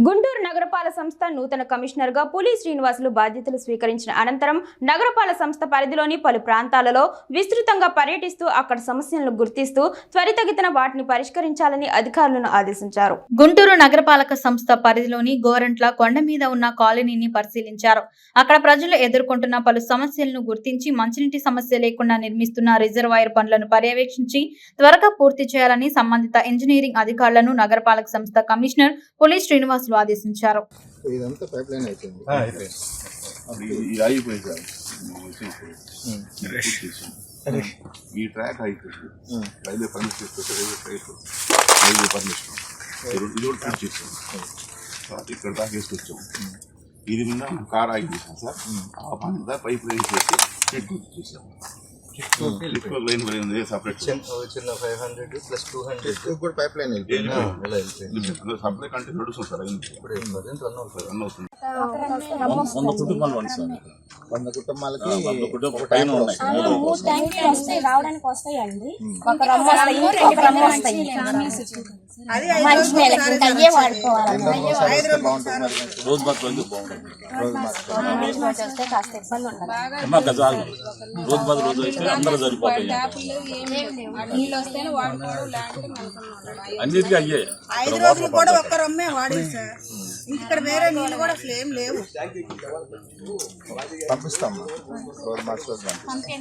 గుంటూరు నగరపాల సంస్థ నూతన కమిషనర్గా పులి శ్రీనివాసులు బాధ్యతలు స్వీకరించిన అనంతరం నగరపాల సంస్థ పరిధిలోని పలు ప్రాంతాలలో విస్తృతంగా పర్యటిస్తూ అక్కడ సమస్యలను గుర్తిస్తూ త్వరితగతిన వాటిని పరిష్కరించాలని అధికారులను ఆదేశించారు. గుంటూరు నగరపాలక సంస్థ పరిధిలోని గోరంట్ల కొండ మీద ఉన్న కాలనీని పరిశీలించారు. అక్కడ ప్రజలు ఎదుర్కొంటున్న పలు సమస్యలను గుర్తించి మంచినీటి సమస్య లేకుండా నిర్మిస్తున్న రిజర్వాయర్ పనులను పర్యవేక్షించి త్వరగా పూర్తి చేయాలని సంబంధిత ఇంజనీరింగ్ అధికారులను నగరపాలక సంస్థ కమిషనర్ పులి శ్రీనివాసులు ఆదేశించారు ఇదంతా పైప్ లైన్ అయిపోయింది అది ఇది అయిపోయింది సార్ మేము వచ్చేసి పూర్తి చేసాం. ఈ ట్రాక్ అయిపోయింది రైల్వే పర్మిషన్ ఇస్తే రైల్వే ట్రైన్ రైల్వే పర్మిషన్ ఇది ఇది కూడా పూర్తి చేసాం తర్వాత ఇక్కడ దాకా వేసుకొచ్చాం ఇది మీద కార్ ఆగి చేసాం సార్ ఆ పని మీద పైప్ లైన్ చేసి చెక్ పూర్తి చేసాం లైన్ పోయింది సపరేట్ చిన్న five hundred plus two hundred కూడా పైప్ లైన్ వెళ్ళిపోయింది సప్లై కంటే నడుస్తుంది సార్ ఇప్పుడు రన్ అవుతుంది. వంద కుటుంబాలు సార్. వంద కుటుంబాలకి వంద కుటుంబ ఒక పైన ట్యాంక్ ఉన్నాయి. వస్తుంది. మూడు ట్యాంకులు వస్తాయి రావడానికి వస్తాయండి. ఒక రమ్మ వస్తాయి రెండు రమ్మ వస్తాయి. మంచి నెలకి ఇంకా అయ్యే వాడుకోవాలి. ఎంత రోజులు వస్తే బాగుంటుంది. మరి కొంచెం. రోజు రోజు వస్తే కాస్త ఇబ్బంది ఉండదు. అమ్మా గజాలు రోజు మాత్రం రోజు అయితే అందరూ సరిపోతాయి. అన్నిటికీ అయ్యే. ఐదు రోజులు కూడా ఒక్క రమ్మే వాడేది సార్. ఇంక ఇక్కడ వేరే నీళ్ళు కూడా అసలు ఏం లేవు. పంపిస్తాం.